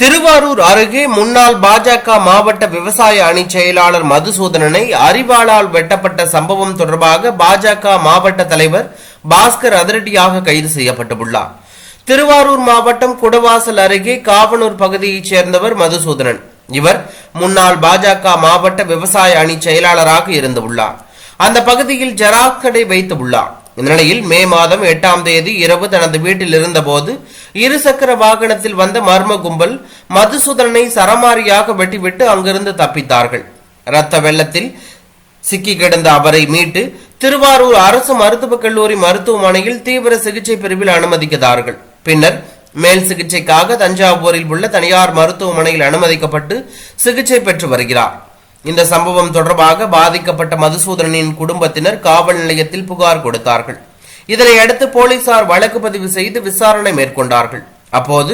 திருவாரூர் அருகே முன்னாள் பாஜக மாவட்ட விவசாய அணி செயலாளர் மதுசூதனனை அறிவாளால் வெட்டப்பட்ட சம்பவம் தொடர்பாக பாஜக மாவட்ட தலைவர் பாஸ்கர் அதிரடியாக கைது செய்யப்பட்டுள்ளார். திருவாரூர் மாவட்டம் குடவாசல் அருகே காவனூர் பகுதியைச் சேர்ந்தவர் மதுசூதனன். இவர் முன்னாள் பாஜக மாவட்ட விவசாய அணி செயலாளராக இருந்துள்ளார். அந்த பகுதியில் ஜெராக்ஸ் கடை வைத்துள்ளார். இந்நிலையில் மே மாதம் எட்டாம் தேதி இரவு தனது வீட்டில் இருந்தபோது இருசக்கர வாகனத்தில் வந்த மர்ம கும்பல் மதுசூதனனை சரமாரியாக வெட்டிவிட்டு அங்கிருந்து தப்பித்தார்கள். இரத்த வெள்ளத்தில் சிக்கி கிடந்த அவரை மீட்டு திருவாரூர் அரசு மருத்துவக் கல்லூரி மருத்துவமனையில் தீவிர சிகிச்சை பிரிவில் அனுமதிக்கிறார்கள். பின்னர் மேல் சிகிச்சைக்காக தஞ்சாவூரில் உள்ள தனியார் மருத்துவமனையில் அனுமதிக்கப்பட்டு சிகிச்சை பெற்று வருகிறார். இந்த சம்பவம் தொடர்பாக பாதிக்கப்பட்ட மதுசூதனின் குடும்பத்தினர் காவல் நிலையத்தில் புகார் கொடுத்தார்கள். இதனை அடுத்து போலீசார் வழக்கு பதிவு செய்து விசாரணை மேற்கொண்டார்கள். அப்போது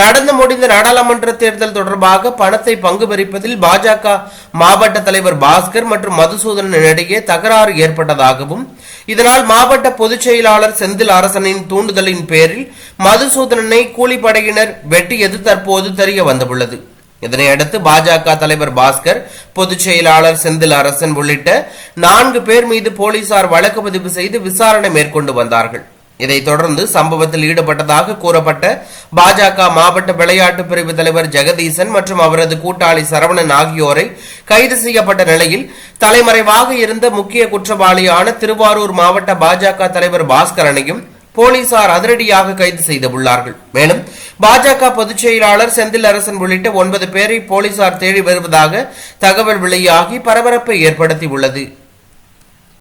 நடந்து முடிந்த நாடாளுமன்ற தேர்தல் தொடர்பாக பணத்தை பங்கு பறிப்பதில் பாஜக மாவட்ட தலைவர் பாஸ்கர் மற்றும் மதுசூதனன் இடையே தகராறு ஏற்பட்டதாகவும் இதனால் மாவட்ட பொதுச் செயலாளர் செந்தில் அரசனின் தூண்டுதலின் பேரில் மதுசூதனனை கூலிப்படையினர் வெட்டியது தற்போது தெரிய வந்துள்ளது. இதனையடுத்து பாஜக தலைவர் பாஸ்கர் பொதுச் செயலாளர் செந்தில் அரசன் உள்ளிட்ட நான்கு பேர் மீது போலீசார் வழக்கு பதிவு செய்து விசாரணை மேற்கொண்டு வந்தார்கள். இதைத் தொடர்ந்து சம்பவத்தில் ஈடுபட்டதாக கூறப்பட்ட பாஜக மாவட்ட விளையாட்டு பிரிவு தலைவர் ஜெகதீசன் மற்றும் அவரது கூட்டாளி சரவணன் ஆகியோரை கைது செய்யப்பட்ட நிலையில் தலைமறைவாக இருந்த முக்கிய குற்றவாளியான திருவாரூர் மாவட்ட பாஜக தலைவர் பாஸ்கரனையும் போலீசார் அதிரடியாக கைது செய்துள்ளார்கள் மேலும் பாஜக பொதுச் செயலாளர் செந்தில் அரசன் உள்ளிட்ட ஒன்பது பேரை போலீசார் தேடி வருவதாக தகவல் வெளியாகி பரபரப்பை ஏற்படுத்தியுள்ளது.